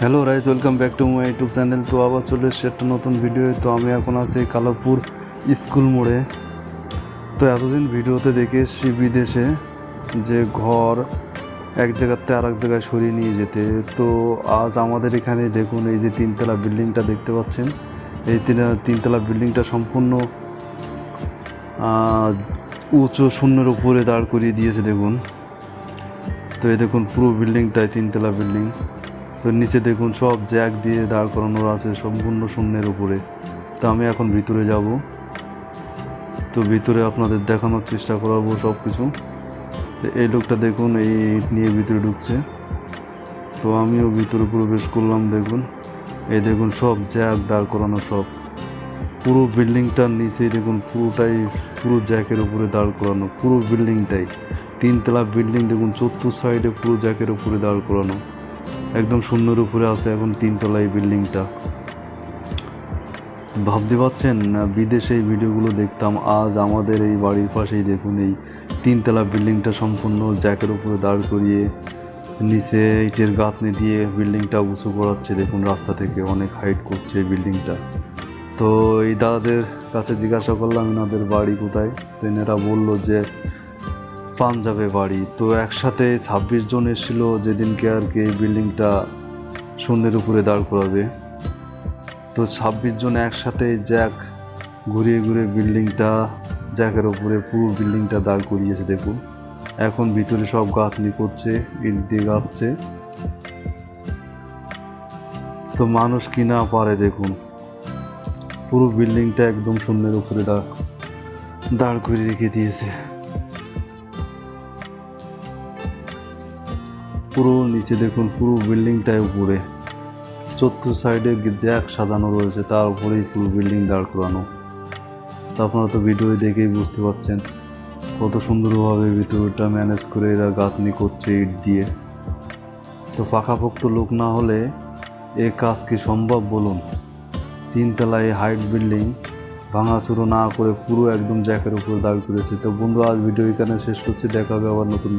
Hello Rise welcome back to my YouTube channel তো আবার চলে এসেছি একটা নতুন ভিডিও তো আমি এখন আছি কালাপুর স্কুল মোড়ে। তো এতদিন ভিডিওতে দেখে এসেছি বিদেশে যে ঘর এক জায়গাতে আর এক জায়গায় সরিয়ে নিয়ে যেতে। তো আজ আমাদের এখানে দেখুন এই যে তিনতলা বিল্ডিংটা দেখতে পাচ্ছেন। এই তিন, তিনতলা বিল্ডিংটা সম্পূর্ণ উঁচু শূন্যের উপরে দাঁড় করিয়ে দিয়েছে দেখুন। তো এই দেখুন পুরো বিল্ডিংটাই তিনতলা বিল্ডিং নিচে দেখুন, সব জ্যাক দিয়ে দাঁড় করানো আছে সম্পূর্ণ শূন্যের উপরে। তো আমি এখন ভিতরে যাব। তো ভিতরে আপনাদের দেখানোর চেষ্টা করাবো সব কিছু তো এই লোকটা দেখুন, এই ইট নিয়ে ভিতরে ঢুকছে। তো আমিও ভিতরে প্রবেশ করলাম, দেখুন। এই দেখুন, সব জ্যাক দাঁড় করানো সব। পুরো বিল্ডিংটার নিচে দেখুন, পুরোটাই পুরো জ্যাকের উপরে দাঁড় করানো, পুরো বিল্ডিংটাই। তিনতলা বিল্ডিং, দেখুন চতুর সাইডে পুরো জ্যাকের উপরে দাঁড় করানো। একদম শূন্যের উপরে আছে এখন তিনতলা এই বিল্ডিংটা। ভাবতে পারছেন, বিদেশে এই ভিডিওগুলো দেখতাম, আজ আমাদের এই বাড়ির পাশেই দেখুন এই তিনতলা বিল্ডিংটা সম্পূর্ণ জ্যাকের উপরে দাঁড় করিয়ে নিচে ইটের গাঁথনি দিয়ে বিল্ডিংটা উঁচু করাচ্ছে, দেখুন রাস্তা থেকে অনেক হাইট করছে এই বিল্ডিংটা। তো এই দাদাদের কাছে জিজ্ঞাসা করলাম, এনাদের বাড়ি কোথায়? তো এনারা বলল যে পাঞ্জাবে বাড়ি। তো একসাথে ছাব্বিশ জন এসেছিল যেদিনকে আর কি এই বিল্ডিংটা শূন্যের উপরে দাঁড় করাবে। তো ছাব্বিশ জন একসাথে জ্যাক ঘুরিয়ে ঘুরিয়ে বিল্ডিংটা, জ্যাকের উপরে পুরো বিল্ডিংটা দাঁড় করিয়েছে দেখুন এখন ভিতরে সব গাঁথনি করছে, ইট দিয়ে গাঁথছে। তো মানুষ কি না পারে, দেখুন। পুরো বিল্ডিংটা একদম শূন্যের উপরে দাঁড় দাঁড় করিয়ে রেখে দিয়েছে। পুরো নিচে দেখুন, পুরো বিল্ডিংটায় উপরে। চতুর সাইডে জ্যাক সাজানো রয়েছে, তার উপরেই পুরো বিল্ডিং দাঁড় করানো। তো আপনারা তো ভিডিও দেখেই বুঝতে পারছেন কত সুন্দরভাবে ভিতরটা ম্যানেজ করে এরা গাঁথনি করছে ইট দিয়ে। তো পাকাপোক্ত লোক না হলে এ কাজ কি সম্ভব বলুন? তিনতলায় হাইট বিল্ডিং ভাঙাচুরো না করে পুরো একদম জ্যাকের উপর দাঁড় করেছে। তো বন্ধু আজ ভিডিও এখানে শেষ করছি, দেখা হবে আবার নতুন